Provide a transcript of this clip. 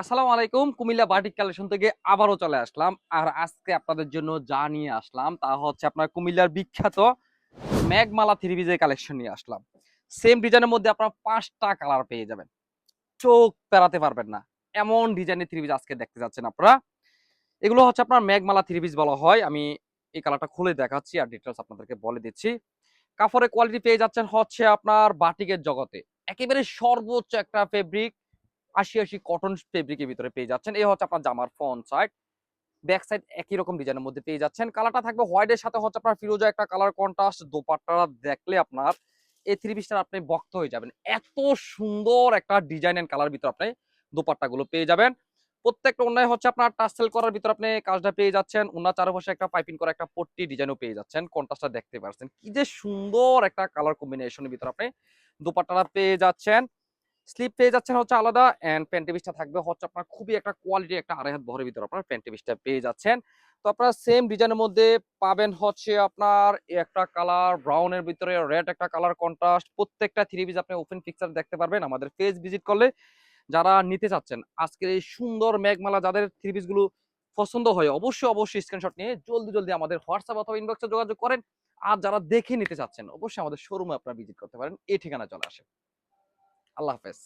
আসসালামু আলাইকুম। Comilla batik collection থেকে আবারও চলে আসলাম। আর আজকে আপনাদের জন্য যা নিয়ে আসলাম তা হচ্ছে আপনার কুমিল্লার বিখ্যাত মেঘমালা থ্রি পিসের কালেকশন নিয়ে আসলাম। সেম ডিজাইনের মধ্যে আপনারা পাঁচটা কালার পেয়ে যাবেন। চোখ পেরাতে পারবেন না। এমন ডিজাইনের থ্রি পিস আজকে দেখতে যাচ্ছেন আপনারা। এগুলো হচ্ছে আপনার মেঘমালা থ্রি বলা হয়। আমি এই কালারটা খুলে দেখাচ্ছি আর ডিটেলস আপনাদেরকে বলে দিচ্ছি। কাপড়ের কোয়ালিটি পেয়ে যাচ্ছেন হচ্ছে আপনার বাটিকের জগতে। একেবারে সর্বোচ্চ একটা ফেব্রিক আশি আশি কটন ফেব্রিকের ভিতরে পেয়ে যাচ্ছেন। এই হচ্ছে আপনার জামার ফ্রন্ট সাইড ব্যাক সাইড একই রকম ডিজাইনের মধ্যে পেয়ে যাচ্ছেন। কালারটা থাকবে হোয়াইটের সাথে হচ্ছে আপনার ফিরোজা একটা কালার কন্ট্রাস্ট দোপাট্টা দেখলে আপনার এই থ্রি পিসটা আপনি বক্ত হয়ে যাবেন। এত সুন্দর একটা ডিজাইন এন্ড কালার ভিতরে আপনি দোপাট্টা গুলো পেয়ে যাবেন। প্রত্যেকটা অন্যায় হচ্ছে আপনার টাসেল করার ভিতরে আপনি কাজটা পেয়ে যাচ্ছেন। ওনার চারপাশে একটা পাইপিং করা, একটা পট্টি ডিজাইনও পেয়ে যাচ্ছেন। কন্ট্রাস্টটা দেখতে পাচ্ছেন কি যে সুন্দর একটা কালার কম্বিনেশনের ভিতরে আপনি দোপাট্টাটা পেয়ে যাচ্ছেন। স্লিপ পেয়ে যাচ্ছেন হচ্ছে আলাদা এন্ড প্যান্টি পিসটা থাকবে হচ্ছে আপনার খুবই একটা কোয়ালিটি একটা আড়াই হাত ভরের ভিতরে আপনার প্যান্টি পিসটা পেয়ে যাচ্ছেন। তো আপনারা সেম ডিজাইনের মধ্যে পাবেন হচ্ছে আপনার একটা কালার ব্রাউনের ভিতরে রেড একটা কালার কন্ট্রাস্ট প্রত্যেকটা থ্রি পিস আপনি ওপেন পিকচার দেখতে পারবেন। আমাদের পেজ ভিজিট করলে যারা নিতে চাচ্ছেন, আজকের এই সুন্দর মেঘমালা যাদের থ্রি পিসগুলো পছন্দ হয়, অবশ্যই অবশ্যই স্ক্রিনশট নিয়ে জলদি জলদি আমাদের হোয়াটসঅ্যাপ অথবা ইনবক্সে যোগাযোগ করেন। আর যারা দেখে নিতে চাচ্ছেন, অবশ্যই আমাদের শোরুমে আপনারা ভিজিট করতে পারেন। এই ঠিকানা চলে আসে আল্লাহ হাফেজ।